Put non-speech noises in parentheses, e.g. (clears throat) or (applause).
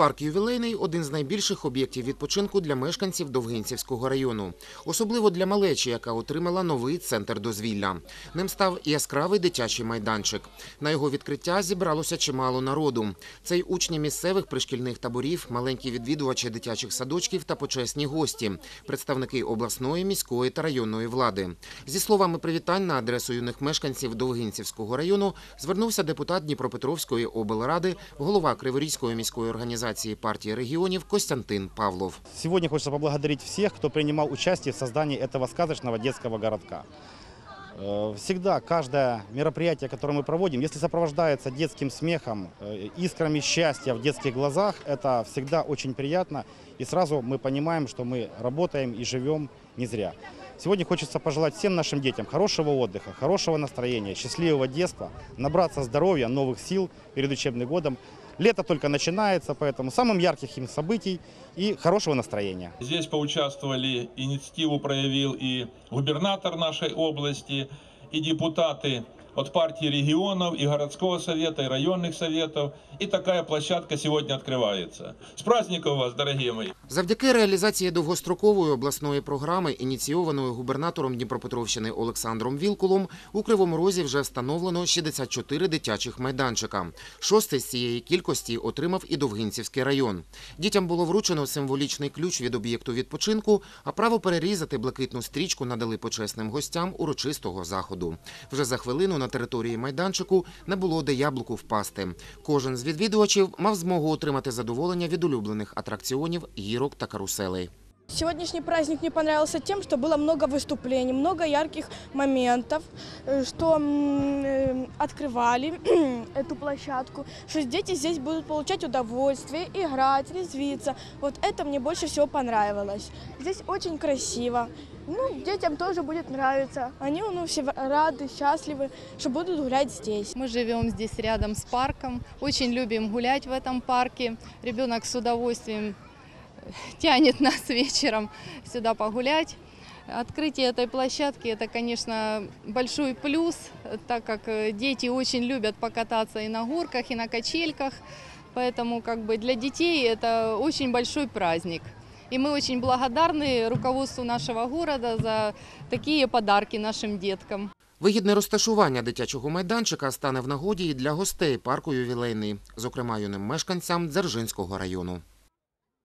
Парк ювілейний один з найбільших об'єктів відпочинку для мешканців Довгинцівського району, особливо для малечі, яка отримала новий центр дозвілля. Ним став яскравий дитячий майданчик. На його відкриття зібралося чимало народу. Це й учні місцевих пришкільних таборів, маленькі відвідувачі дитячих садочків та почесні гості, представники обласної, міської та районної влади. Зі словами привітань на адресу юних мешканців Довгинцівського району звернувся депутат Дніпропетровської облради, голова Криворізької міської організації партії регіонів Костянтин Павлов. Сегодня хочется поблагодарить всех, кто принимал участие в создании этого сказочного детского городка. Э, Всегда каждое мероприятие, которое мы проводим, если сопровождается детским смехом, э, искрами счастья в детских глазах, это всегда очень приятно. И сразу мы понимаем, что мы работаем и живем не зря. Сегодня хочется пожелать всем нашим детям хорошего отдыха, хорошего настроения, счастливого детства, набраться здоровья, новых сил перед учебным годом. Лето только начинается, поэтому самым ярких им событий и хорошего настроения. Здесь поучаствовали, инициативу проявил и губернатор нашей области, и депутаты от партии регионов, и городского совета, и районных советов. И такая площадка сегодня открывается. С праздником вас, дорогие мои! Завдяки реалізації довгострокової обласної програми, ініційованої губернатором Дніпропетровщини Олександром Вілкулом, у Кривому Розі вже встановлено 64 дитячих майданчика. Шостий з цієї кількості отримав і Довгинцівський район. Дітям було вручено символічний ключ від об'єкту відпочинку, а право перерізати блакитну стрічку надали почесним гостям урочистого заходу. Вже за хвилину на території майданчику не було де яблуку впасти. Кожен з відвідувачів мав змогу отримати задоволення від улюблених атракціонів, гірок та каруселей. Сегодняшний праздник мне понравился тем, что было много выступлений, много ярких моментов, э, что э, открывали (clears throat) эту площадку, что дети здесь будут получать удовольствие, играть, резвиться. Вот это мне больше всего понравилось. Здесь очень красиво. Ну, детям тоже будет нравиться. Они ну, все рады, счастливы, что будут гулять здесь. Мы живем здесь рядом с парком, очень любим гулять в этом парке. Ребенок с удовольствием тянет нас вечером сюда погулять. Открытие этой площадки – это, конечно, большой плюс, э, так как э, дети очень любят покататься и на горках, и на качельках. Поэтому как бы для детей это очень большой праздник. И мы очень благодарны руководству нашего города за такие подарки нашим деткам. Вигідне розташування дитячого майданчика стане в нагоді і для гостей парку ювілейний, зокрема юним мешканцям Дзержинського району.